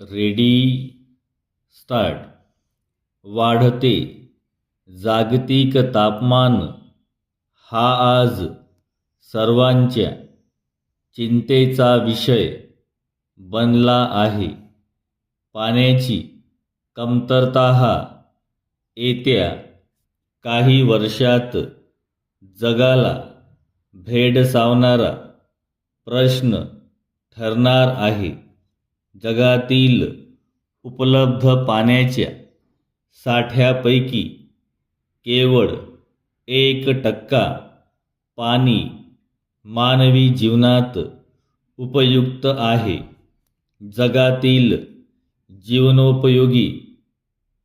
Ready start. वाढते. जागतिक तापमान हा आज सर्वांच्या चिंतेचा विषय बनला आहे. पाण्याची कमतरता हा येत्या काही वर्षात जगाला भेडसावणारा प्रश्न ठरणार आहे. जगातील उपलब्ध पाण्याच्या साठ्यापैकी केवळ एक टक्का पाणी मानवी जीवनात उपयुक्त आहे. जगातील जीवनोपयोगी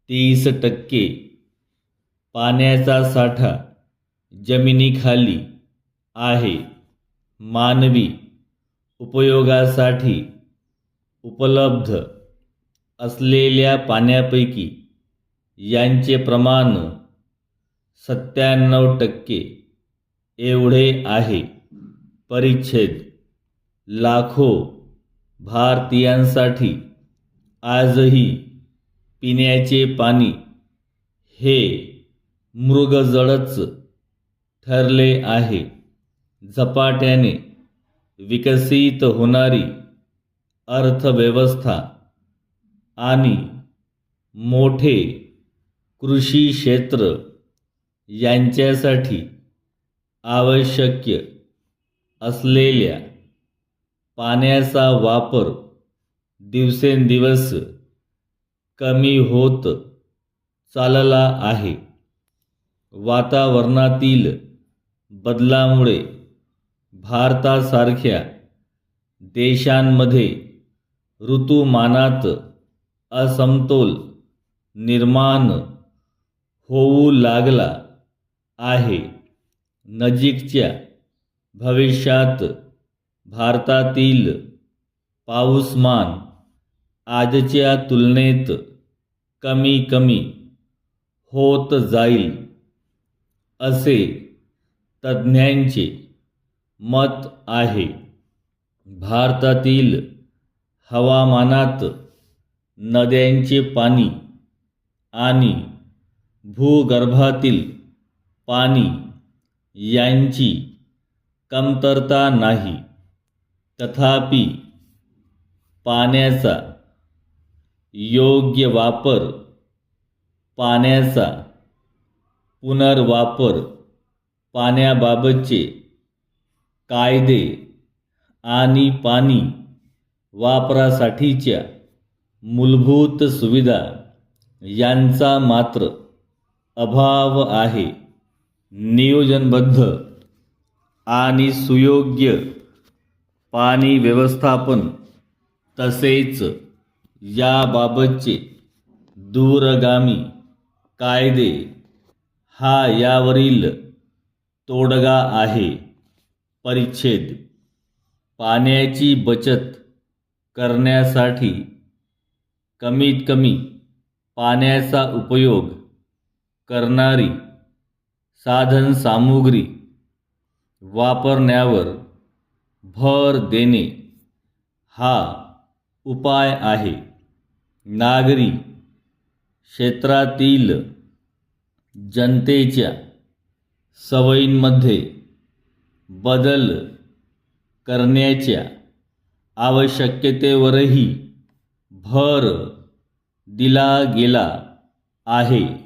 तीस टक्के पाण्याचा साठा जमिनीखाली आहे. मानवी उपयोगासाठी उपलब्ध असलेल्या पाण्यापैकी यांचे प्रमाण सत्त्याण्णव टक्के एवढे आहे. परिच्छेद. लाखो भारतीयांसाठी आजही पिण्याचे पाणी हे मृगजळच ठरले आहे. झपाट्याने विकसित होणारी अर्थव्यवस्था आणि मोठे कृषी क्षेत्र यांच्यासाठी आवश्यक असलेल्या पाण्याचा वापर दिवसेंदिवस कमी होत चालला आहे. वातावरणातील बदलामुळे भारतासारख्या देशांमध्ये ऋतुमानात असमतोल निर्माण होऊ लागला आहे. नजीकच्या भविष्यात भारतातील पाऊसमान आजच्या तुलनेत कमी कमी होत जाईल असे तज्ज्ञांचे मत आहे. भारतातील हवामानात नद्यांचे पाणी आणि भूगर्भातील पाणी यांची कमतरता नाही. तथापि पाण्याचा योग्य वापर पाण्याचा पुनर्वापर पाण्याबाबतचे कायदे आणि पाणी वापरासाठीच्या मूलभूत सुविधा यांचा मात्र अभाव आहे. नियोजनबद्ध आणि सुयोग्य पाणी व्यवस्थापन तसेच याबाबतचे दूरगामी कायदे हा यावरील तोडगा आहे. परिच्छेद. पाण्याची बचत करण्यासाठी कमीत कमी पाण्याचा उपयोग करणारी साधनसामुग्री वापरण्यावर भर देणे हा उपाय आहे. नागरी क्षेत्रातील जनतेच्या सवयींमध्ये बदल करण्याच्या आवश्यकतेवरही भर दिला गेला आहे.